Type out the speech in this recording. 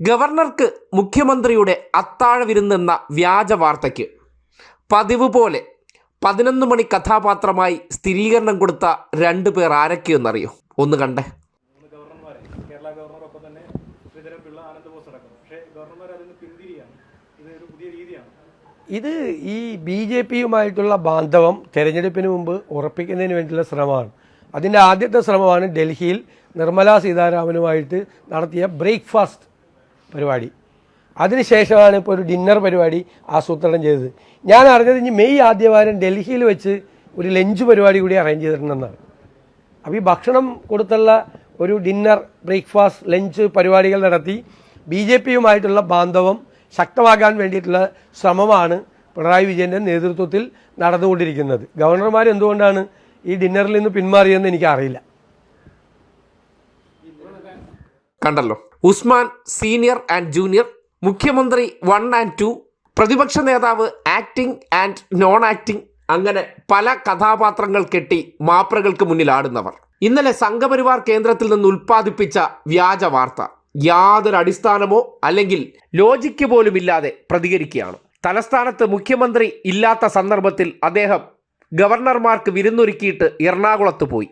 ഗവർണർക്ക് മുഖ്യമന്ത്രിയുടെ അത്താഴ വിരുന്നെന്ന വ്യാജ വാർത്തയ്ക്ക് പതിവ് പോലെ പതിനൊന്ന് മണി കഥാപാത്രമായി സ്ഥിരീകരണം കൊടുത്ത രണ്ടു പേർ ആരൊക്കെയെന്നറിയോ ഒന്ന് കണ്ടേ. കേരള ഗവർണറൊപ്പം തന്നെ ശ്രീധരൻപിള്ള ആനന്ദബോസ് അടക്കം. പക്ഷേ ഗവർണർമാർ അതിൽ നിന്ന് പിന്തിരിയാണ്. ഇത് ഒരു പുതിയ രീതിയാണ്. ഇത് ഈ ബി ജെ പിയുമായിട്ടുള്ള ബാന്ധവം തെരഞ്ഞെടുപ്പിന് മുമ്പ് ഉറപ്പിക്കുന്നതിന് വേണ്ടിയുള്ള ശ്രമമാണ്. അതിന്റെ ആദ്യത്തെ ശ്രമമാണ് ഡൽഹിയിൽ നിർമ്മലാ സീതാരാമനുമായിട്ട് നടത്തിയ ബ്രേക്ക്ഫാസ്റ്റ് പരിപാടി. അതിനുശേഷമാണ് ഇപ്പോൾ ഒരു ഡിന്നർ പരിപാടി ആസൂത്രണം ചെയ്തത്. ഞാൻ അറിഞ്ഞത് ഇനി മെയ് ആദ്യവാരം ഡൽഹിയിൽ വെച്ച് ഒരു ലഞ്ച് പരിപാടി കൂടി അറേഞ്ച് ചെയ്തിട്ടുണ്ടെന്നാണ്. അപ്പോൾ ഈ ഭക്ഷണം കൊടുത്തുള്ള ഒരു ഡിന്നർ ബ്രേക്ക്ഫാസ്റ്റ് ലഞ്ച് പരിപാടികൾ നടത്തി ബി ജെ പിയുമായിട്ടുള്ള ബാന്ധവം ശക്തമാക്കാൻ വേണ്ടിയിട്ടുള്ള ശ്രമമാണ് പിണറായി വിജയന്റെ നേതൃത്വത്തിൽ നടന്നുകൊണ്ടിരിക്കുന്നത്. ഗവർണർമാർ എന്തുകൊണ്ടാണ് ഈ ഡിന്നറിൽ നിന്ന് പിന്മാറിയെന്ന് എനിക്കറിയില്ല. കണ്ടല്ലോ. ഉസ്മാൻ സീനിയർ ആൻഡ് ജൂനിയർ മുഖ്യമന്ത്രി വൺ ആൻഡ് ടു പ്രതിപക്ഷ നേതാവ് ആക്ടിംഗ് ആൻഡ് നോൺ ആക്ടിംഗ് അങ്ങനെ പല കഥാപാത്രങ്ങൾ കെട്ടി മാപ്രകൾക്ക് മുന്നിൽ ആടുന്നവർ. ഇന്നലെ സംഘപരിവാർ കേന്ദ്രത്തിൽ നിന്ന് ഉൽപ്പാദിപ്പിച്ച വ്യാജ വാർത്ത യാതൊരു അടിസ്ഥാനമോ അല്ലെങ്കിൽ ലോജിക്ക് പോലുമില്ലാതെ പ്രതികരിക്കുകയാണ്. തലസ്ഥാനത്ത് മുഖ്യമന്ത്രി ഇല്ലാത്ത സന്ദർഭത്തിൽ അദ്ദേഹം ഗവർണർമാർക്ക് വിരുന്നൊരുക്കിയിട്ട് എറണാകുളത്ത് പോയി.